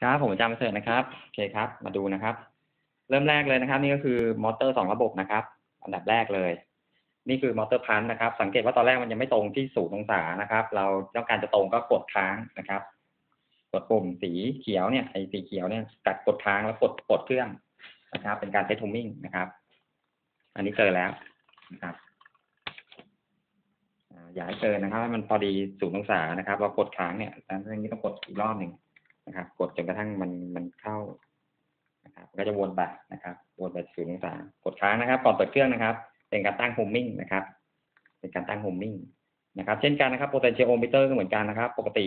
ครับผมจารย์ประเสริฐนะครับโอเคครับ มาดูนะครับ เริ่มแรกเลยนะครับ นี่ก็คือมอเตอร์สองระบบนะครับ อันดับแรกเลย นี่คือมอเตอร์พันนะครับ สังเกตว่าตอนแรกมันยังไม่ตรงที่ศูนย์องศานะครับ เราต้องการจะตรงก็กดค้างนะครับ กดปุ่มสีเขียวเนี่ยไอ้สีเขียวเนี่ยกัดกดค้างแล้วกดกดเครื่องนะครับ เป็นการเซตทูมิ่งนะครับ อันนี้เจอแล้วนะครับอย่าให้เกินะครับให้มันพอดีศูนย์องศานะครับเรากดค้างเนี่ยแล้วทีนี้ต้องกดอีกรอบหนึ่ง นะครับ กดจนกระทั่งมันมันเข้านะครับก็จะวนไปนะครับ วนไปศูนย์องศากดค้างนะครับก่อนเปิดเครื่องนะครับ เป็นการตั้งโฮมมิ่งนะครับ เป็นการตั้งโฮมมิ่งนะครับ เช่นกันนะครับ potentiometer ก็เหมือนกันนะครับ ปกติ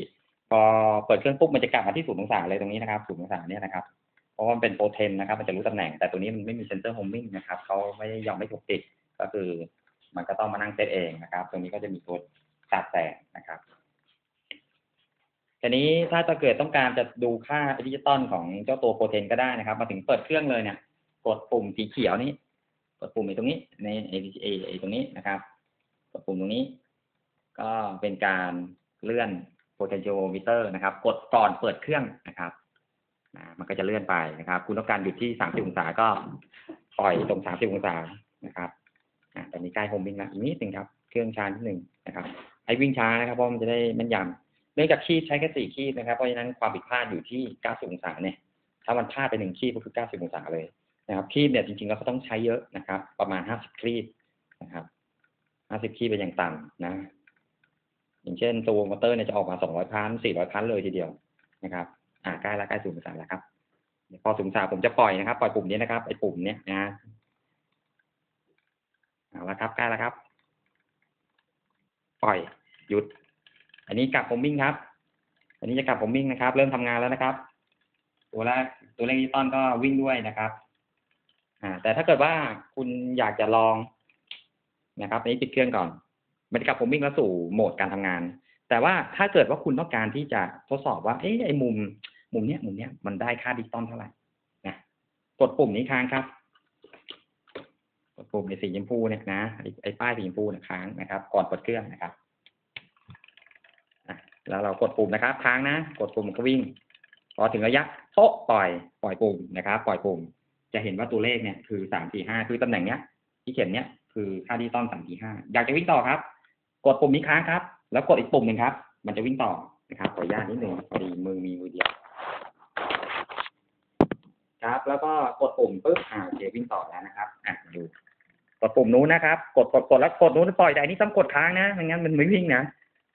พอเปิดเครื่องปุ๊บมันจะกลับมาที่ศูนย์องศาเลยตรงนี้นะครับศูนย์องศาเนี่ยนะครับเพราะว่ามันเป็นโปรเทนนะครับ มันจะรู้ตำแหน่ง แต่ตัวนี้มันไม่มีเซนเตอร์โฮมมิ่งนะครับเขาไม่ยังไม่ถูกติดก็คือมันก็ต้องมานั่งเซตเองนะครับ ตรงนี้ก็จะมีตัวตัดแสงนะครับ ทีนี้ถ้าจะเกิดต้องการจะดูค่าดิจิตอลของเจ้าตัวโปรเทนก็ได้นะครับ มาถึงเปิดเครื่องเลยเนี่ย กดปุ่มสีเขียวนี้กดปุ่มไอ้ตรงนี้ใน APA ไอ้ตรงนี้นะครับ กดปุ่มตรงนี้ ก็เป็นการเลื่อน potentiometer นะครับ กดก่อนเปิดเครื่องนะครับนะมันก็จะเลื่อนไปนะครับ คุณต้องการหยุดที่30องศาก็ปล่อยตรง30องศานะครับอะตอนนี้ใกล้โฮมวิ่งแล้วอีกนิดหนึ่งครับ เครื่องช้านิดหนึ่งนะครับ ไอ้วิ่งช้านะครับเพราะมันจะได้แม่นยำ เนื่องจากคีบใช้แค่สี่คีบนะครับ เพราะฉะนั้นความผิดพลาดอยู่ที่90องศาเนี่ย ถ้ามันพลาดไปหนึ่งคีบก็คือ90องศาเลยนะครับ คีบเนี่ยจริงๆแล้วเขาต้องใช้เยอะนะครับ ประมาณ50คีบนะครับ50คีบเป็นอย่างต่ำนะ อย่างเช่นตัวมอเตอร์เนี่ยจะออกมา200พัน400พันเลยทีเดียวนะครับ อ่าใกล้ละใกล้ศูงศาแล้วครับพอศูงศาผมจะปล่อยนะครับ ปล่อยปุ่มนี้นะครับไอ้ปุ่มเนี้ยนะเอาละครับใกล้แล้วครับ ปล่อยหยุด อันนี้กลับผมวิ่งครับ อันนี้จะกลับผมวิ่งนะครับ เริ่มทำงานแล้วนะครับ ตัวแรกตัวเลขดิจิตอลก็วิ่งด้วยนะครับอ่าแต่ถ้าเกิดว่าคุณอยากจะลองนะครับอันนี้ปิดเครื่องก่อน มันจะกลับผมวิ่งแล้วสู่โหมดการทำงาน แต่ว่าถ้าเกิดว่าคุณต้องการที่จะทดสอบว่าเอ๊ะไอ้มุม มุมเนี้ยมุมเนี้ยมันได้ค่าดิจิตอลเท่าไหร่นะกดปุ่มนี้ค้างครับกดปุ่มในสีชมพูเนี่ยนะไอ้ไอป้ายสีชมพูเนี่ยค้างนะครับ ก่อนเปิดเครื่องนะครับ แล้วเรากดปุ่มนะครับค้างนะ กดปุ่มก็วิ่ง พอถึงระยะโป๊ะปล่อยปล่อยปุ่มนะครับ ปล่อยปุ่ม จะเห็นว่าตัวเลขเนี่ยคือสามสี่ห้าคือตำแหน่งเนี้ย ที่เขียนเนี้ยคือค่าดิจิตอลสามสี่ห้าอยากจะวิ่งต่อครับ กดปุ่มนี้ค้างครับ แล้วกดอีกปุ่มหนึ่งครับ มันจะวิ่งต่อนะครับขออนุญาตนิดหนึ่งพอดีมือมีมือเดียวครับ แล้วก็กดปุ่มปุ๊บอ่าโอเควิ่งต่อแล้วนะครับอะดูกดปุ่มนู้นนะครับ กดกดกดแล้วกดนู้นปล่อยแต่อันนี้ต้องกดค้างนะไม่งั้นมันไม่วิ่งนะ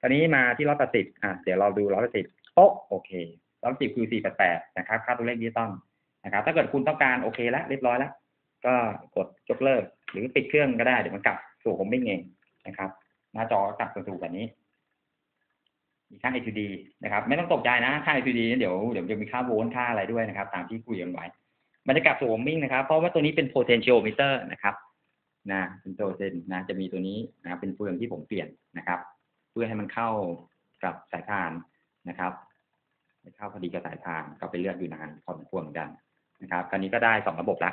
ตอนนี้มาที่ร้อยแปดสิบอะเดี๋ยวเราดูร้อยแปดสิบโป๊ะโอเคร้อยสิบคือสี่แปดแปดนะครับ ค่าตัวเลขดิจิตอลนะครับ ถ้าเกิดคุณต้องการโอเคแล้วเรียบร้อยแล้ว ก็กดยกเลิก หรือปิดเครื่องก็ได้เดี๋ยวมันกลับสู่โฮมมิ่งเองนะครับ หน้าจอกลับสู่แบบนี้ มีค่า HUD นะครับ ไม่ต้องตกใจนะ ค่า HUD เดี๋ยวเดี๋ยวจะมีค่าโวลต์ค่าอะไรด้วยนะครับ ตามที่คุยกันไว้ มันจะกลับสู่โฮมมิ่งนะครับ เพราะว่าตัวนี้เป็น potentiometer นะครับนะเป็นตัวเซนนะจะมีตัวนี้นะเป็นเฟืองที่ผมเปลี่ยนนะครับ พื่อให้มันเข้ากับสายพานนะครับเข้าพอดีกับสายพานก็ไปเลือกอยู่นานพอสมควรเหมือนกันนะครับคราวนี้ก็ได้สองระบบละ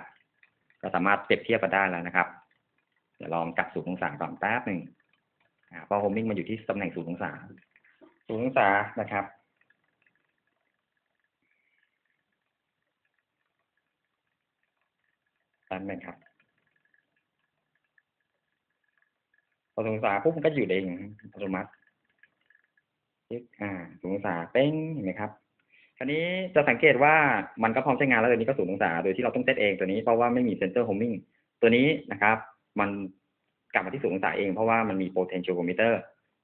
ก็สามารถเปรียบเทียบกันได้แล้วนะครับเดี๋ยวลองกลับศูนย์องศาก่อนแป๊บหนึ่งอ่าเพราะโฮมมิ่งมันอยู่ที่ตำแหน่งศูนย์องศาศูนย์องศานะครับแป๊บหนึงครับ พอศูนย์องศาปุ๊บมันก็อยู่เองอัตโนมัติคลิกอ่าศูนย์องศาเป้งเห็นไหมครับคราวนี้จะสังเกตว่ามันก็พร้อมใช้งานแล้วตัวนี้ก็ศูนย์องศาโดยที่เราต้องเซตเองตัวนี้เพราะว่าไม่มีเซนเตอร์โฮมมิ่งตัวนี้นะครับ มันกลับมาที่ศูนย์องศาเองเพราะว่ามันมี potentiometer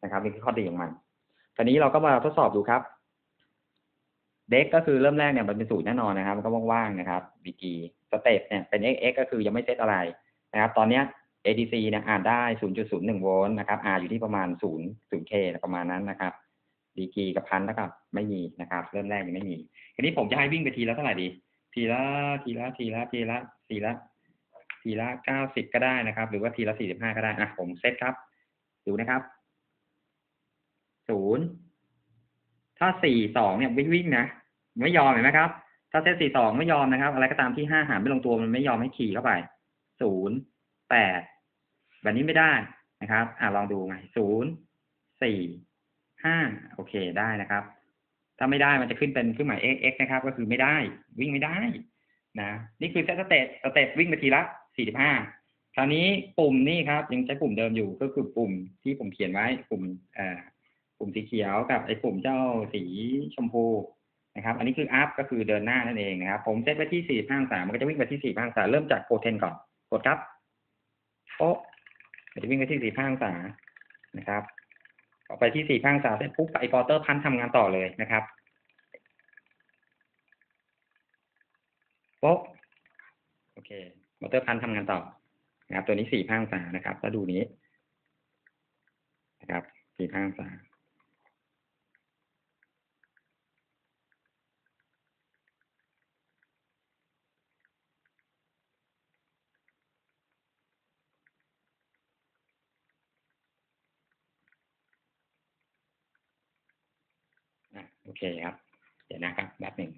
นะครับนี่คือข้อดีของมันคราวนี้เราก็มาทดสอบดูครับเด็กก็คือเริ่มแรกเนี่ยมันเป็นศูนย์แน่นอนนะครับ มันก็ว่างๆนะครับ BG สเต็ปเนี่ยเป็น XX ก็คือยังไม่เซตอะไรนะครับ ตอนเนี้ย ADC เนี่ยอ่านได้ 0.01 โวลต์นะครับ R อยู่ที่ประมาณ 0 0K ประมาณนั้นนะครับ DG กับพันแล้วกับไม่มีนะครับ เริ่มแรกยังไม่มี ทีนี้ผมจะให้วิ่งไปทีละเท่าไหร่ดี ทีละทีละทีละทีละทีละทีละ 90 ก็ได้นะครับ หรือว่าทีละ 45 ก็ได้อะผมเซตครับ ดูนะครับ 0 ถ้า 42 เนี่ยวิ่งวิ่งนะ ไม่ยอมเห็นไหมครับ ถ้าเซต42 ไม่ยอมนะครับ อะไรก็ตามที่ 5 หารไม่ลงตัวมันไม่ยอมให้ขี่เข้าไป 0 8 แบบนี้ไม่ได้นะครับ อะลองดูไง0 4 5โอเคได้นะครับ ถ้าไม่ได้มันจะขึ้นเป็นเครื่องหมาย x x นะครับ ก็คือไม่ได้ วิ่งไม่ได้นะนี่คือเซตสเตตสเตตวิ่งไปทีละ45คราวนี้ปุ่มนี่ครับ ยังใช้ปุ่มเดิมอยู่ก็คือปุ่มที่ผมเขียนไว้ปุ่มเอ่อปุ่มสีเขียวกับไอ้ปุ่มเจ้าสีชมพูนะครับ อันนี้คือ up ก็คือเดินหน้านั่นเองนะครับ ผมเซตไว้ที่45องศามมันก็จะวิ่งไปที่45องศามเริ่มจากโปรเทนก่อนกดครับโป๊ะ จะวิ่งไปที่45องศานะครับออกไปที่45องศาเสร็จปุ๊บไอพอเตอร์พันทำงานต่อเลยนะครับโป๊ะโอเคมอเตอร์พันทำงานต่อนะครับ ตัวนี้45องศานะครับแล้วดูนี้นะครับ45องศา โอเคครับ เดี๋ยวนะครับแป๊บหนึ่ง